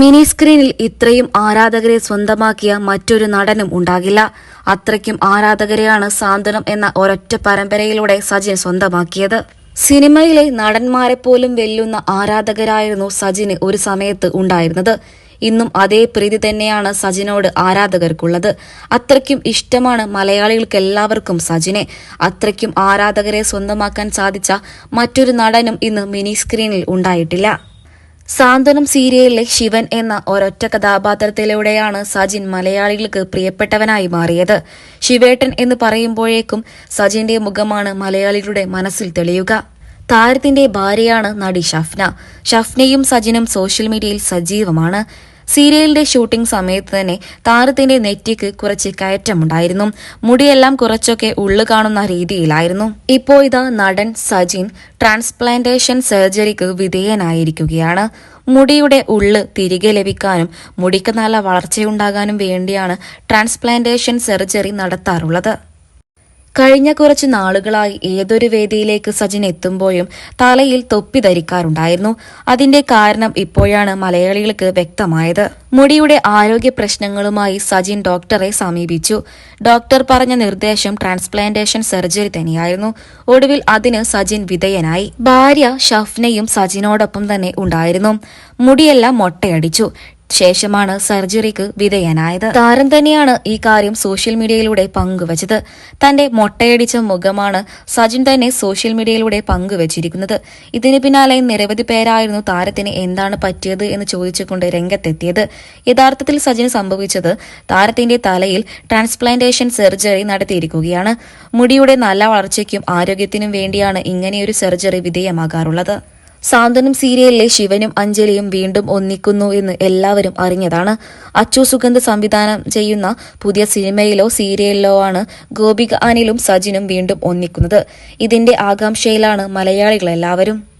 Mini സ്ക്രീനിൽ ഇത്രയും ആരാധകരെ സ്വന്തമാക്കിയ മറ്റൊരു നടനും ഉണ്ടാകില്ല. അത്രയ്ക്കും ആരാധകരെയാണ് സാന്ത്വനം എന്ന ഒരൊറ്റ പരമ്പരയിലൂടെ സജിൻ സ്വന്തമാക്കിയത്. സിനിമയിലെ നടന്മാരെ പോലും വെല്ലുന്ന ആരാധകരായിരുന്നു സജിന് ഒരു സമയത്ത് ഉണ്ടായിരുന്നത്. ഇന്നും അതേ പ്രീതി തന്നെയാണ് സജിനോട് ആരാധകർക്കുള്ളത്. അത്രയ്ക്കും ഇഷ്ടമാണ് മലയാളികൾക്ക് എല്ലാവർക്കും സജിനെ. അത്രയ്ക്കും ആരാധകരെ സ്വന്തമാക്കാൻ സാധിച്ച മറ്റൊരു നടനും ഇന്ന് മിനി സ്ക്രീനിൽ ഉണ്ടായിട്ടില്ല. സാന്ത്വനം സീരിയലിലെ ശിവൻ എന്ന ഒരൊറ്റ കഥാപാത്രത്തിലൂടെയാണ് സജിൻ മലയാളികൾക്ക് പ്രിയപ്പെട്ടവനായി മാറിയത്. ശിവേട്ടൻ എന്ന് പറയുമ്പോഴേക്കും സജിന്റെ മുഖമാണ് മലയാളികളുടെ മനസ്സിൽ തെളിയുക. താരത്തിന്റെ ഭാര്യയാണ് നടി ഷഫ്ന. ഷഫ്നയും സജിനും സോഷ്യൽ മീഡിയയിൽ സജീവമാണ്. സീരിയലിന്റെ ഷൂട്ടിംഗ് സമയത്ത് തന്നെ താരത്തിന്റെ നെറ്റിക്ക് കുറച്ച് കയറ്റമുണ്ടായിരുന്നു. മുടിയെല്ലാം കുറച്ചൊക്കെ ഉള്ളു കാണുന്ന രീതിയിലായിരുന്നു. ഇപ്പോ ഇതാ നടൻ സജിൻ ട്രാൻസ്പ്ലാന്റേഷൻ സർജറിക്ക് വിധേയനായിരിക്കുകയാണ്. മുടിയുടെ ഉള്ള് തിരികെ ലഭിക്കാനും മുടിക്ക് നല്ല വളർച്ചയുണ്ടാകാനും വേണ്ടിയാണ് ട്രാൻസ്പ്ലാന്റേഷൻ സർജറി നടത്താറുള്ളത്. കഴിഞ്ഞ കുറച്ച് നാളുകളായി ഏതൊരു വേദിയിലേക്ക് സജിൻ എത്തുമ്പോഴും തലയിൽ തൊപ്പി ധരിക്കാറുണ്ടായിരുന്നു. അതിന്റെ കാരണം ഇപ്പോഴാണ് മലയാളികൾക്ക് വ്യക്തമായത്. മുടിയുടെ ആരോഗ്യ പ്രശ്നങ്ങളുമായി സജിൻ ഡോക്ടറെ സമീപിച്ചു. ഡോക്ടർ പറഞ്ഞ നിർദ്ദേശം ട്രാൻസ്പ്ലാന്റേഷൻ സർജറി തന്നെയായിരുന്നു. ഒടുവിൽ അതിന് സജിൻ വിധേയനായി. ഭാര്യ ഷഫ്നയും സജിനോടൊപ്പം തന്നെ ഉണ്ടായിരുന്നു. മുടിയെല്ലാം മൊട്ടയടിച്ചു. ശേഷമാണ് സർജറിക്ക് വിധേയനായത്. താരം തന്നെയാണ് ഈ കാര്യം സോഷ്യൽ മീഡിയയിലൂടെ പങ്കുവച്ചത്. തന്റെ മൊട്ടയടിച്ച മുഖമാണ് സജിൻ തന്നെ സോഷ്യൽ മീഡിയയിലൂടെ പങ്കുവച്ചിരിക്കുന്നത്. ഇതിന് പിന്നാലെ നിരവധി പേരായിരുന്നു താരത്തിന് എന്താണ് പറ്റിയത് എന്ന് ചോദിച്ചുകൊണ്ട് രംഗത്തെത്തിയത്. യഥാർത്ഥത്തിൽ സജിന് സംഭവിച്ചത് താരത്തിന്റെ തലയിൽ ട്രാൻസ്പ്ലാന്റേഷൻ സർജറി നടത്തിയിരിക്കുകയാണ്. മുടിയുടെ നല്ല വളർച്ചയ്ക്കും ആരോഗ്യത്തിനും വേണ്ടിയാണ് ഇങ്ങനെയൊരു സർജറി വിധേയമാകാറുള്ളത്. സാന്ത്വനം സീരിയലിലെ ശിവനും അഞ്ജലിയും വീണ്ടും ഒന്നിക്കുന്നു എന്ന് എല്ലാവരും അറിഞ്ഞതാണ്. അച്ചു സുഗന്ധ സംവിധാനം ചെയ്യുന്ന പുതിയ സിനിമയിലോ സീരിയലിലോ ആണ് ഗോപിക അനിലും സജിനും വീണ്ടും ഒന്നിക്കുന്നത്. ഇതിന്റെ ആകാംക്ഷയിലാണ് മലയാളികളെല്ലാവരും